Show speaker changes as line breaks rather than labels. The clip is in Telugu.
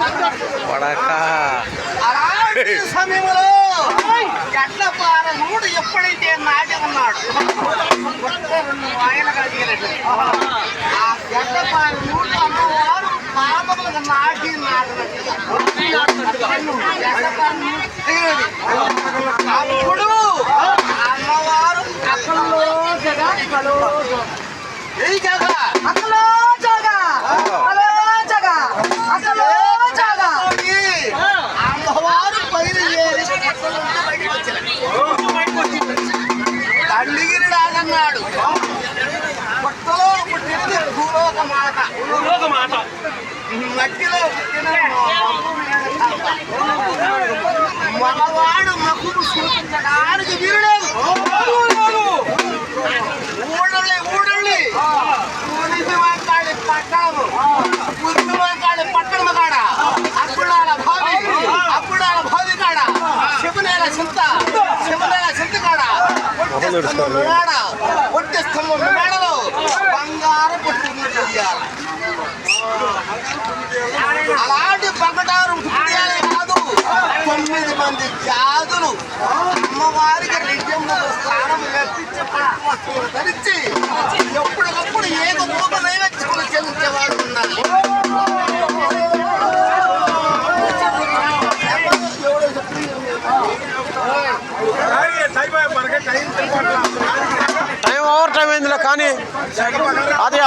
పడక. సమయంలో
ఎప్పుడైతే నాటి ఉన్నాడు ఆ గడ్ల పారనుడు
అన్నవారు పాపములకు నాటి నాటినట్టు. దండిగిరి రాజన్నాడు పుట్టినది భూలోక మట్టిలో పుట్టిన. మగవాడు మగుడు సూచించడానికి వీరులేదు స్తంభం మేడ ఒట్టి స్తంభం మేడలో బంగారు పుట్టింది చెయ్యాలి అలాంటి పగటారు పుట్టియాలే కాదు. తొమ్మిది మంది జాతులు అమ్మవారికి నిజంలో స్థానం ధరించి
ఓవర్ టైం అయిందిలే కానీ అదే